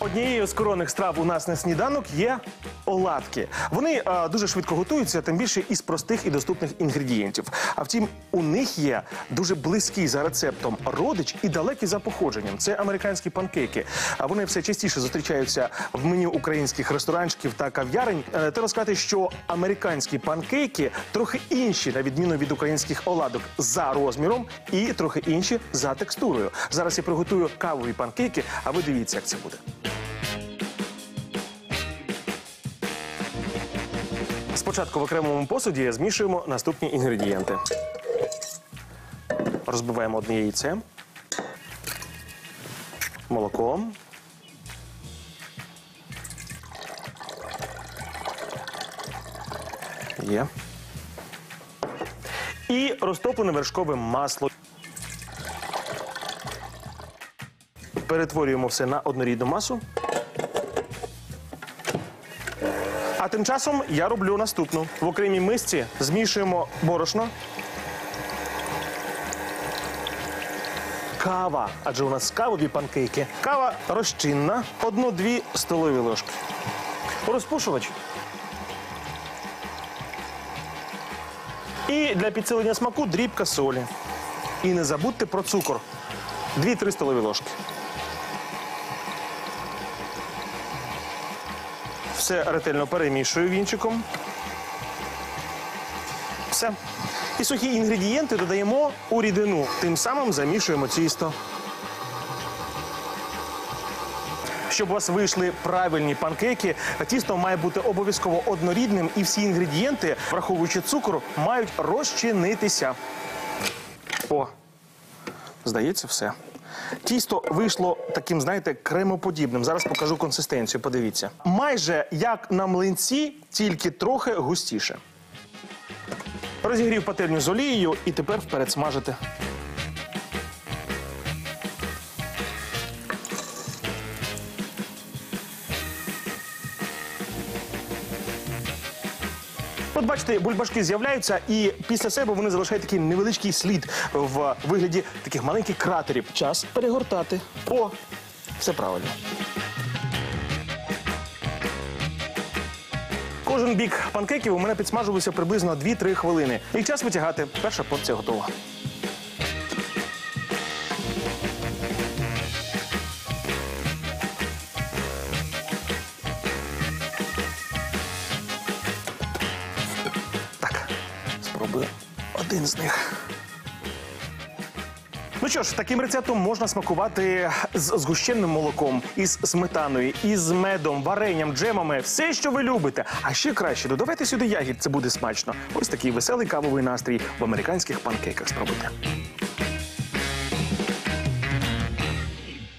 однією з коронних страв у нас на сніданок є оладки. Вони е, дуже швидко готуються, тим більше із простих і доступних інгредієнтів. А втім, у них є дуже близький за рецептом родич і далекий за походженням. Це американські панкейки. А вони все частіше зустрічаються в меню українських ресторанчиків та кав'ярень. Е, Треба сказати, що американські панкейки трохи інші, на відміну від українських оладок, за розміром і трохи інші за текстурою. Зараз я приготую кавові панкейки, а ви дивіться, як це буде. Спочатку в окремому посуді змішуємо наступні інгредієнти. Розбиваємо одне яйце, молоко. Є. І розтоплене вершкове масло. Перетворюємо все на однорідну масу. А тим часом я роблю наступну. В окремій мисці змішуємо борошно. Кава, адже у нас кавові панкейки. Кава розчинна, одну-дві столові ложки. Розпушувач. І для підсилення смаку дрібка солі. І не забудьте про цукор. Дві-три столові ложки. Все ретельно перемішую вінчиком. Все. І сухі інгредієнти додаємо у рідину. Тим самим замішуємо тісто. Щоб у вас вийшли правильні панкейки, тісто має бути обов'язково однорідним, і всі інгредієнти, враховуючи цукор, мають розчинитися. О, здається, все. Тісто вийшло таким, знаєте, кремоподібним. Зараз покажу консистенцію. Подивіться. Майже як на млинці, тільки трохи густіше. Розігрів пательню з олією і тепер вперед смажити. От бачите, бульбашки з'являються, і після себе вони залишають такий невеличкий слід в вигляді таких маленьких кратерів. Час перегортати. О, все правильно. Кожен бік панкейків у мене підсмажувався приблизно 2-3 хвилини. І час витягати. Перша порція готова. Спробую один з них. Ну що ж, таким рецептом можна смакувати з згущеним молоком, із сметаною, із медом, варенням, джемами, все, що ви любите. А ще краще додавайте сюди ягід, це буде смачно. Ось такий веселий кавовий настрій в американських панкейках. Спробуйте.